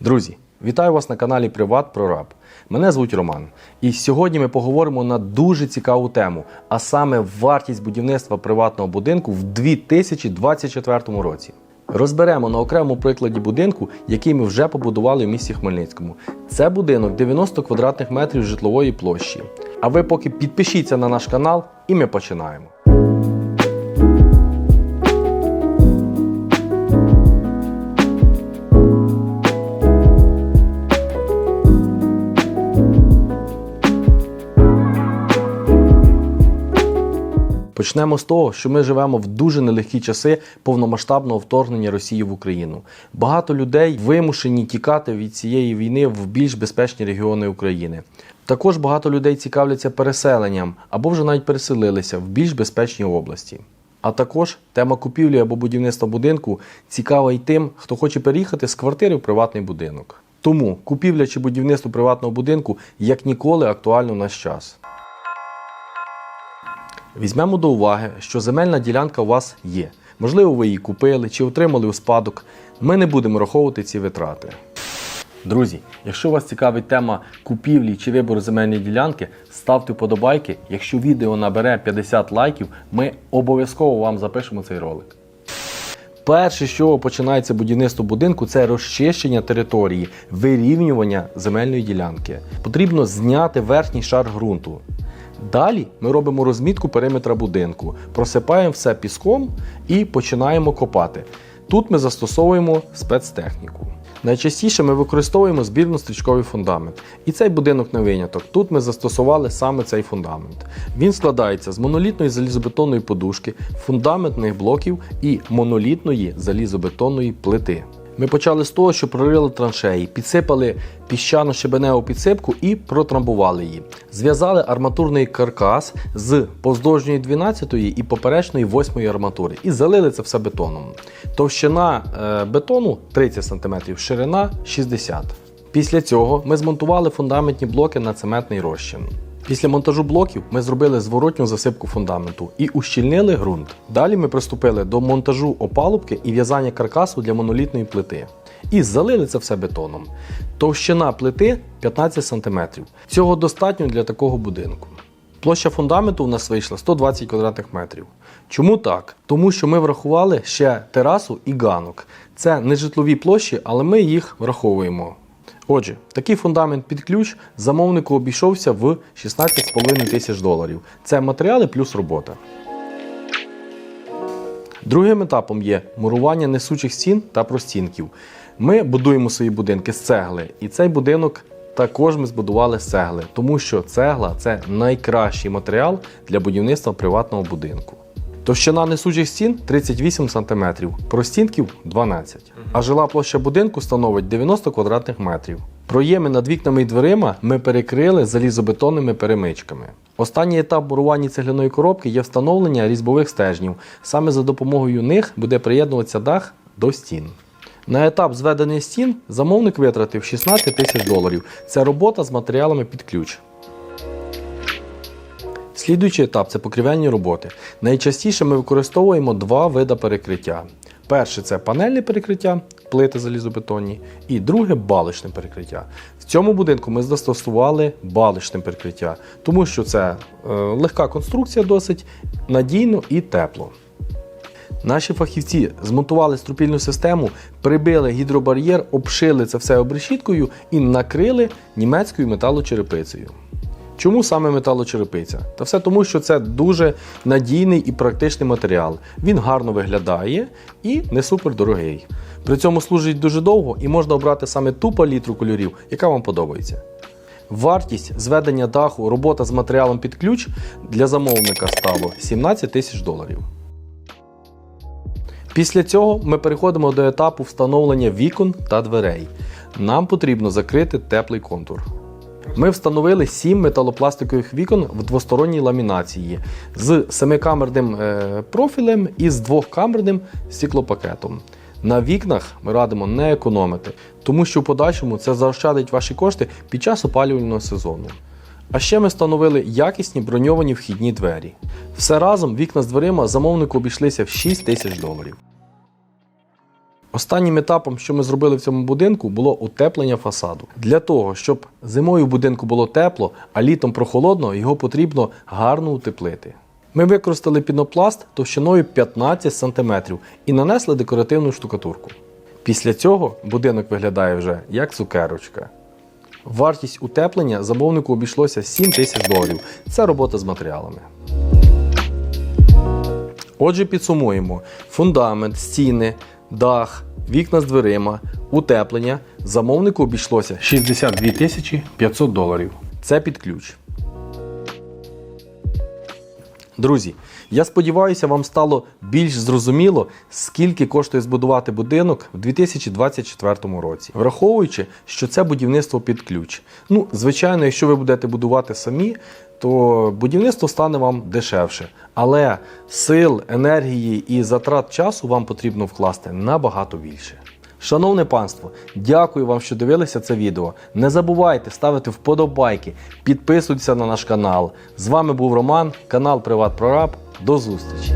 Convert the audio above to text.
Друзі, вітаю вас на каналі Приват Прораб. Мене звуть Роман. І сьогодні ми поговоримо на дуже цікаву тему, а саме вартість будівництва приватного будинку в 2024 році. Розберемо на окремому прикладі будинку, який ми вже побудували в місті Хмельницькому. Це будинок 90 квадратних метрів житлової площі. А ви поки підпишіться на наш канал і ми починаємо. Почнемо з того, що ми живемо в дуже нелегкі часи повномасштабного вторгнення Росії в Україну. Багато людей вимушені тікати від цієї війни в більш безпечні регіони України. Також багато людей цікавляться переселенням або вже навіть переселилися в більш безпечні області. А також тема купівлі або будівництва будинку цікава й тим, хто хоче переїхати з квартири в приватний будинок. Тому купівля чи будівництво приватного будинку як ніколи актуально в наш час. Візьмемо до уваги, що земельна ділянка у вас є. Можливо, ви її купили чи отримали у спадок. Ми не будемо раховувати ці витрати. Друзі, якщо вас цікавить тема купівлі чи вибору земельної ділянки, ставте вподобайки. Якщо відео набере 50 лайків, ми обов'язково вам запишемо цей ролик. Перше, з чого починається будівництво будинку, це розчищення території, вирівнювання земельної ділянки. Потрібно зняти верхній шар ґрунту. Далі ми робимо розмітку периметра будинку, просипаємо все піском і починаємо копати. Тут ми застосовуємо спецтехніку. Найчастіше ми використовуємо збірно-стрічковий фундамент. І цей будинок не виняток. Тут ми застосували саме цей фундамент. Він складається з монолітної залізобетонної подушки, фундаментних блоків і монолітної залізобетонної плити. Ми почали з того, що прорили траншеї, підсипали піщано-щебеневу підсипку і протрамбували її. Зв'язали арматурний каркас з поздовжньої 12-ї і поперечної 8 арматури і залили це все бетоном. Товщина е, бетону 30 см, ширина 60 Після цього ми змонтували фундаментні блоки на цементний розчин. Після монтажу блоків ми зробили зворотню засипку фундаменту і ущільнили ґрунт. Далі ми приступили до монтажу опалубки і в'язання каркасу для монолітної плити. І залили це все бетоном. Товщина плити 15 см. Цього достатньо для такого будинку. Площа фундаменту у нас вийшла 120 квадратних метрів. Чому так? Тому що ми врахували ще терасу і ганок. Це не житлові площі, але ми їх враховуємо. Отже, такий фундамент під ключ замовнику обійшовся в 16,5 тисяч доларів. Це матеріали плюс робота. Другим етапом є мурування несучих стін та простінків. Ми будуємо свої будинки з цегли, і цей будинок також ми збудували з цегли, тому що цегла це найкращий матеріал для будівництва приватного будинку. Товщина несучих стін 38 см, простінків 12 а жила площа будинку становить 90 квадратних метрів. Проєми над вікнами і дверима ми перекрили залізобетонними перемичками. Останній етап мурування цегляної коробки є встановлення різьбових стежнів. Саме за допомогою них буде приєднуватися дах до стін. На етап зведення стін замовник витратив 16 тисяч доларів. Це робота з матеріалами під ключ. Слідуючий етап це покрівельні роботи. Найчастіше ми використовуємо два види перекриття. Перше це панельне перекриття, плити залізобетонні, і друге балочне перекриття. В цьому будинку ми застосували балочне перекриття, тому що це е, легка конструкція, досить надійно і тепло. Наші фахівці змонтували струпільну систему, прибили гідробар'єр, обшили це все обрешіткою і накрили німецькою металочерепицею. Чому саме металочерепиця? Та все тому, що це дуже надійний і практичний матеріал. Він гарно виглядає і не супер дорогий. При цьому служить дуже довго і можна обрати саме ту палітру кольорів, яка вам подобається. Вартість зведення даху, робота з матеріалом під ключ для замовника стало 17 тисяч доларів. Після цього ми переходимо до етапу встановлення вікон та дверей. Нам потрібно закрити теплий контур. Ми встановили 7 металопластикових вікон в двосторонній ламінації з семикамерним е, профілем і з двохкамерним стеклопакетом. На вікнах ми радимо не економити, тому що в подальшому це заощадить ваші кошти під час опалювального сезону. А ще ми встановили якісні броньовані вхідні двері. Все разом вікна з дверима замовнику обійшлися в 6 тисяч доларів. Останнім етапом, що ми зробили в цьому будинку, було утеплення фасаду. Для того, щоб зимою в будинку було тепло, а літом прохолодно, його потрібно гарно утеплити. Ми використали пінопласт товщиною 15 см і нанесли декоративну штукатурку. Після цього будинок виглядає вже як цукерочка. Вартість утеплення замовнику обійшлося 7 тисяч доларів. Це робота з матеріалами. Отже, підсумуємо: фундамент, стіни, дах, вікна з дверима, утеплення замовнику обійшлося 62 тисячі 500 доларів. Це під ключ. Друзі, я сподіваюся, вам стало більш зрозуміло, скільки коштує збудувати будинок в 2024 році, враховуючи, що це будівництво під ключ. Ну, звичайно, якщо ви будете будувати самі, то будівництво стане вам дешевше. Але сил, енергії і затрат часу вам потрібно вкласти набагато більше. Шановне панство, дякую вам, що дивилися це відео. Не забувайте ставити вподобайки, підписуйтесь на наш канал. З вами був Роман, канал Приват Прораб. До зустрічі!